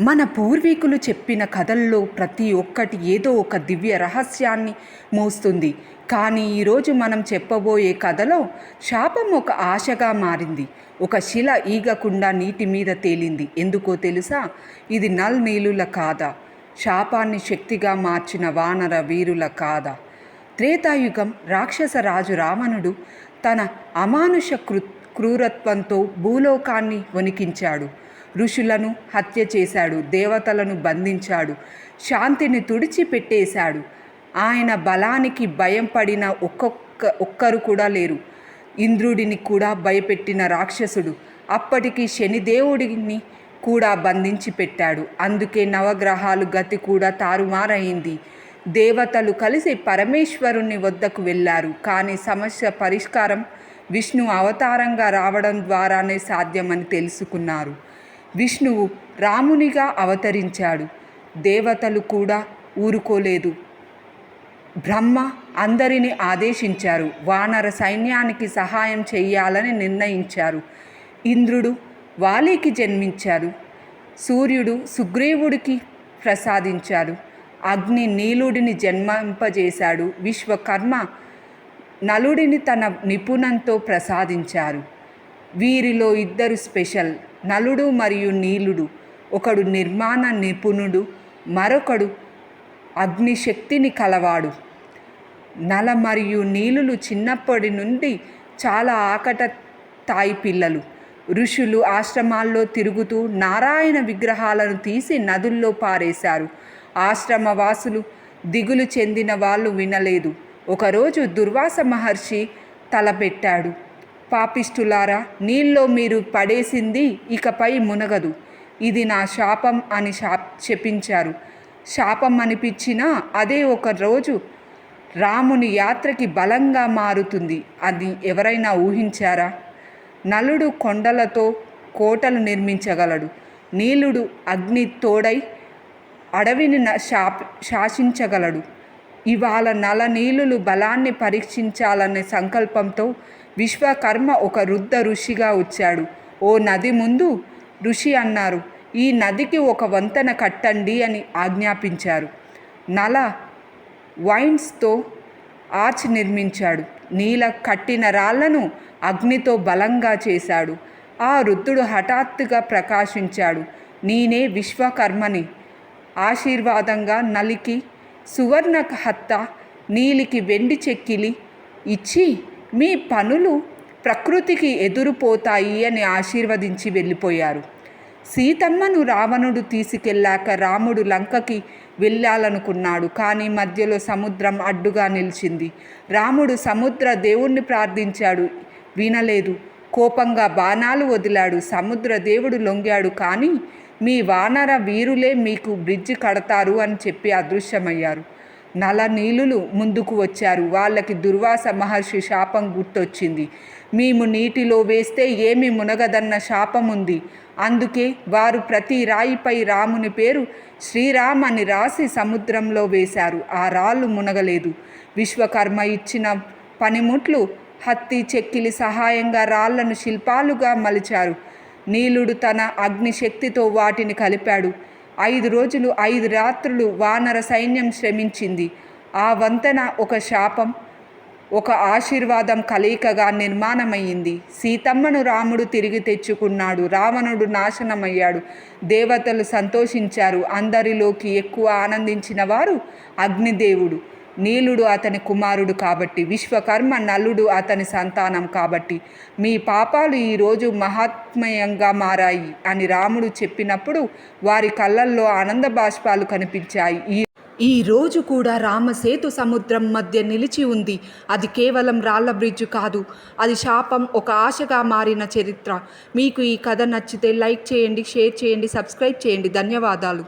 మన పూర్వీకులు చెప్పిన కథల్లో ప్రతి ఒక్కటి ఏదో ఒక దివ్య రహస్యాన్ని మోస్తుంది. కానీ ఈరోజు మనం చెప్పబోయే కథలో శాపం ఒక ఆశగా మారింది. ఒక శిల ఈగకుండా నీటి మీద తేలింది. ఎందుకో తెలుసా? ఇది నల్ నీలుల కాద. శాపాన్ని శక్తిగా మార్చిన వానర వీరుల కాద. త్రేతాయుగం రాక్షస రాజు రావణుడు తన అమానుష కృ క్రూరత్వంతో భూలోకాన్ని వణికించాడు. ఋషులను హత్య చేశాడు దేవతలను బంధించాడు శాంతిని తుడిచిపెట్టేశాడు. ఆయన బలానికి భయం పడిన ఒక్కొక్క ఒక్కరు కూడా లేరు. ఇంద్రుడిని కూడా భయపెట్టిన రాక్షసుడు అప్పటికి శనిదేవుడిని కూడా బంధించి పెట్టాడు అందుకే నవగ్రహాలు గతి కూడా తారుమారైంది. దేవతలు కలిసి పరమేశ్వరుని వద్దకు వెళ్ళారు. కానీ సమస్య పరిష్కారం విష్ణు అవతారంగా రావడం ద్వారానే సాధ్యమని తెలుసుకున్నారు. విష్ణువు రామునిగా అవతరించాడు. దేవతలు కూడా ఊరుకోలేదు. బ్రహ్మ అందరిని ఆదేశించారు. వానర సైన్యానికి సహాయం చేయాలని నిర్ణయించారు. ఇంద్రుడు వాలికి జన్మించారు. సూర్యుడు సుగ్రీవుడికి ప్రసాదించాడు అగ్ని నీలుడిని జన్మింపజేశాడు. విశ్వకర్మ నలుడిని తన నిపుణంతో ప్రసాదించారు. వీరిలో ఇద్దరు స్పెషల్ నలుడు మరియు నీలుడు. ఒకడు నిర్మాణ నిపుణుడు మరొకడు అగ్నిశక్తిని కలవాడు. నల మరియు నీలులు చిన్నప్పటి నుండి చాలా ఆకట తాయి పిల్లలు. ఋషులు ఆశ్రమాల్లో తిరుగుతూ నారాయణ విగ్రహాలను తీసి నదుల్లో పారేశారు. ఆశ్రమవాసులు దిగులు చెందిన వాళ్ళు వినలేదు. ఒకరోజు దుర్వాస మహర్షి తలపెట్టాడు. పాపిష్టులారా నీళ్ళలో మీరు పడేసింది ఇకపై మునగదు. ఇది నా శాపం అని శాప్ శపించారు శాపం అనిపించినా అదే ఒక రోజు రాముని యాత్రకి బలంగా మారుతుంది అది ఎవరైనా ఊహించారా? నలుడు కొండలతో కోటలు నిర్మించగలడు. నీలుడు అగ్ని తోడై అడవిని శాప్ శాసించగలడు. ఇవాళ నల నీలులు బలాన్ని పరీక్షించాలనే సంకల్పంతో విశ్వకర్మ ఒక వృద్ధ ఋషిగా వచ్చాడు. ఓ నది ముందు ఋషి అన్నారు ఈ నదికి ఒక వంతెన కట్టండి అని ఆజ్ఞాపించారు. నల వైన్స్తో ఆర్చ్ నిర్మించాడు. నీల కట్టిన రాళ్ళను అగ్నితో బలంగా చేశాడు. ఆ వృద్ధుడు హఠాత్తుగా ప్రకాశించాడు నేనే విశ్వకర్మని. ఆశీర్వాదంగా నలికి సువర్ణ హత్త నీలికి వెండి చెక్కిలి ఇచ్చి మీ పనులు ప్రకృతికి ఎదురుపోతాయి అని ఆశీర్వదించి వెళ్ళిపోయారు. సీతమ్మను రావణుడు తీసుకెళ్ళాక రాముడు లంకకి వెళ్ళాలనుకున్నాడు. కానీ మధ్యలో సముద్రం అడ్డుగా నిలిచింది. రాముడు సముద్ర దేవుణ్ణి ప్రార్థించాడు. వినలేదు. కోపంగా బాణాలు వదిలాడు. సముద్ర దేవుడు లొంగాడు. కానీ మీ వానర వీరులే మీకు బ్రిడ్జి కడతారు అని చెప్పి అదృశ్యమయ్యారు. నల నీలులు ముందుకు వచ్చారు. వాళ్ళకి దుర్వాస మహర్షి శాపం గుర్తొచ్చింది. మేము నీటిలో వేస్తే ఏమి మునగదన్న శాపం ఉంది అందుకే వారు ప్రతి రాయిపై రాముని పేరు శ్రీరామ్ అని రాసి సముద్రంలో వేశారు. ఆ రాళ్ళు మునగలేదు. విశ్వకర్మ ఇచ్చిన పనిముట్లు హత్తి చెక్కిలి సహాయంగా రాళ్ళను శిల్పాలుగా మలిచారు. నీలుడు తన అగ్నిశక్తితో వాటిని కలిపాడు. ఐదు రోజులు ఐదు రాత్రులు వానర సైన్యం శ్రమించింది. ఆ వంతెన ఒక శాపం ఒక ఆశీర్వాదం కలయికగా నిర్మాణమయ్యింది. సీతమ్మను రాముడు తిరిగి తెచ్చుకున్నాడు. రావణుడు నాశనమయ్యాడు. దేవతలు సంతోషించారు. అందరిలోకి ఎక్కువ ఆనందించిన వారు అగ్నిదేవుడు. నీలుడు అతని కుమారుడు కాబట్టి విశ్వకర్మ నలుడు అతని సంతానం కాబట్టి మీ పాపాలు ఈరోజు మహాత్మయంగా మారాయి అని రాముడు చెప్పినప్పుడు వారి కళ్ళల్లో ఆనంద బాష్పాలు కనిపించాయి. ఈ ఈ రోజు కూడా రామసేతు సముద్రం మధ్య నిలిచి ఉంది. అది కేవలం రాళ్ళ బ్రిడ్జ్ కాదు అది శాపం ఒక ఆశగా మారిన చరిత్ర. మీకు ఈ కథ నచ్చితే లైక్ చేయండి షేర్ చేయండి సబ్స్క్రైబ్ చేయండి. ధన్యవాదాలు.